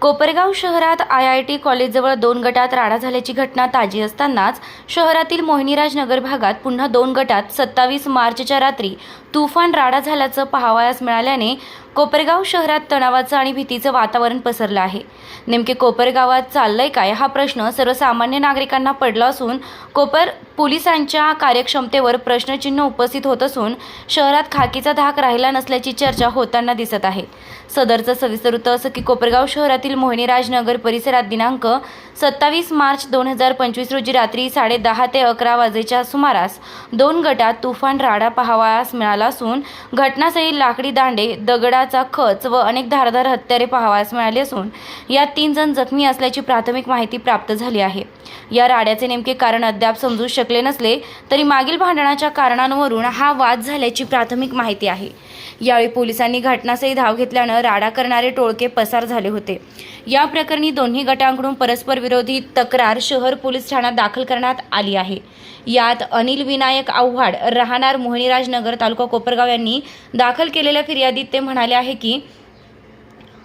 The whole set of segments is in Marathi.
कोपरगाव शहरात आय आय टी कॉलेजजवळ दोन गटात राडा झाल्याची घटना ताजी असतानाच शहरातील मोहिनीराज नगर भागात पुन्हा दोन गटात सत्तावीस मार्चच्या रात्री तुफान राडा झाल्याचं पाहावयास मिळाल्याने कोपरगाव शहरात तणावाचं आणि भीतीचं वातावरण पसरलं आहे. नेमके कोपरगावात चाललंय काय हा प्रश्न सर्वसामान्य नागरिकांना पडला असून कोपर पोलिसांच्या कार्यक्षमतेवर प्रश्नचिन्ह उपस्थित होत असून शहरात खाकीचा धाक राहिला नसल्याची चर्चा होताना दिसत आहे. सदरचं सविस्तर वृत्त असं की कोपरगाव शहरातील मोहिनीराजनगर परिसरात दिनांक सत्तावीस मार्च दोन हजार पंचवीस रोजी रात्री साडे दहा ते अकरा वाजेच्या सुमारास दोन गटात तुफान राडा पाहावयास मिळाला असून घटनास्थळी लाकडी दांडे दगडा दगडाचा खच व अनेक धारदार हत्यारे पाहावयास मिळाले असून यात तीन जण जखमी असल्याची प्राथमिक माहिती प्राप्त झाली आहे. या राड्याचे नेमके कारण अद्याप समजू शकले नसले तरी मागील भांडणाच्या कारणांवरून हा वाद झाल्याची प्राथमिक माहिती आहे. यावेळी पोलिसांनी घटनास्थळी धाव घेतल्यानं राडा करणारे टोळके पसार झाले होते. या प्रकरणी दोन्ही गटांकडून परस्पर विरोधी तक्रार शहर पोलीस ठाण्यात दाखल करण्यात आली आहे. यात अनिल विनायक आव्हाड राहणार मोहिनीराज नगर तालुका कोपरगाव यांनी दाखल केलेल्या फिर्यादीत ते म्हणाले आहे की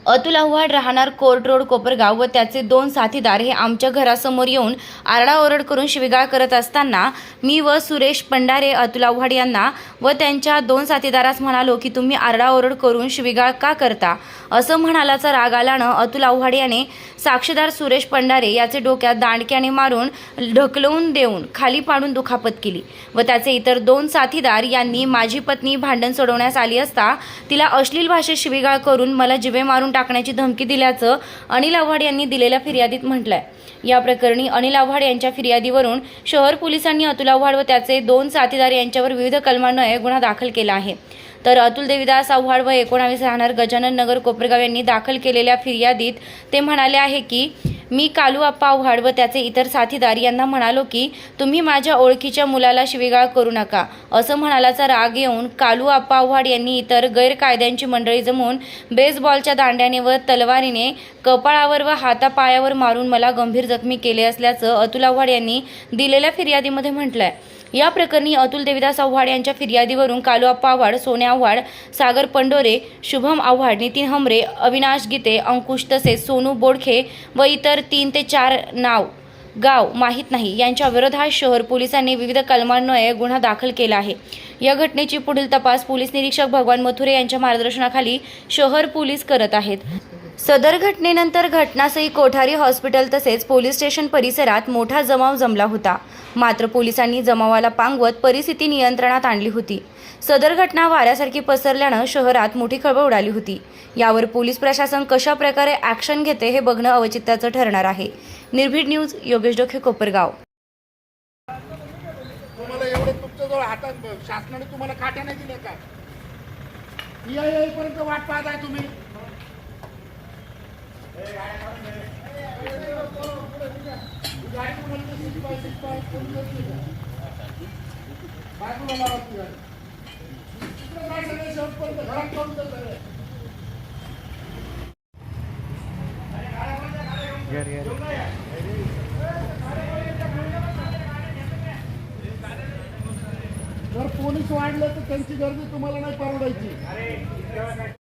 अतुल आव्हाड राहणार कोर्ट रोड कोपरगाव व त्याचे दोन साथीदार हे आमच्या घरासमोर येऊन आरडाओरड करून शिवीगाळ करत असताना मी व सुरेश पंडारे अतुल आव्हाड यांना व त्यांच्या दोन साथीदारास म्हणालो की तुम्ही आरडाओरड करून शिवीगाळ का करता? असं म्हणालाचा राग आल्यानं अतुल आव्हाड याने साक्षीदार सुरेश पंडारे याचे डोक्यात दांडक्याने मारून ढकलवून देऊन खाली पाडून दुखापत केली व त्याचे इतर दोन साथीदार यांनी माझी पत्नी भांडण सोडवण्यास आली असता तिला अश्लील भाषेत शिवीगाळ करून मला जिवे मारून टाकण्याची धमकी दिल्याचं अनिल आव्हाड यांनी दिलेल्या फिर्यादीत म्हटलंय. या प्रकरणी अनिल आव्हाड यांच्या फिर्यादीवरून शहर पोलिसांनी अतुल आव्हाड व त्याचे दोन साथीदार यांच्यावर विविध कलमान्वये गुन्हा दाखल केला आहे. तर अतुल देवीदास आव्हाड व एकोणावीस राहणार गजानन नगर कोपरगाव यांनी दाखल केलेल्या फिर्यादीत ते म्हणाले आहे की मी कालू आप्पा आव्हाड व त्याचे इतर साथीदार यांना म्हणालो की तुम्ही माझ्या ओळखीच्या मुलाला शिवीगाळ करू नका. असं म्हणालाचा राग येऊन कालू आप्पा आव्हाड यांनी इतर गैरकायद्यांची मंडळी जमून बेसबॉलच्या दांड्याने व तलवारीने कपाळावर व हातापायावर मारून मला गंभीर जखमी केले असल्याचं अतुल आव्हाड यांनी दिलेल्या फिर्यादीमध्ये म्हटलंय. या प्रकरणी अतुल देविदास आव्हाड यांच्या फिर्यादीवरून कालू आप्पा आव्हाड सोन्या आव्हाड सागर पंडोरे शुभम आव्हाड नितीन हमरे अविनाश गीते अंकुश तसेच सोनू बोडखे व इतर तीन ते चार नाव गाव माहीत नाही. यांच्या विरोधात शहर पोलिसांनी विविध कलमान्वये गुन्हा दाखल केला आहे. या घटनेची पुढील तपास पोलीस निरीक्षक भगवान मथुरे यांच्या मार्गदर्शनाखाली शहर पोलीस करत आहेत. सदर घटनेनंतर घटनास्थळी कोठारी हॉस्पिटल तसेच पोलीस स्टेशन परिसरात मोठा जमाव जमला होता. मात्र पोलिसांनी जमावाला पांगवत परिस्थिती नियंत्रणात आणली होती. सदर घटना वाऱ्यासारखी पसरल्यानं शहरात मोठी खळबळ उडाली होती. यावर पोलीस प्रशासन कशा प्रकारे ॲक्शन घेते हे बघणं अवचित्याचं ठरणार आहे. निर्भीड न्यूज योगेश डोखे कोपरगाव. शासनाने तुम्हाला काट्या नाही दिल्या का? वाट पाहताय तुम्ही. जर पोलीस वाढलं तर त्यांची गर्दी तुम्हाला नाही परवडायची.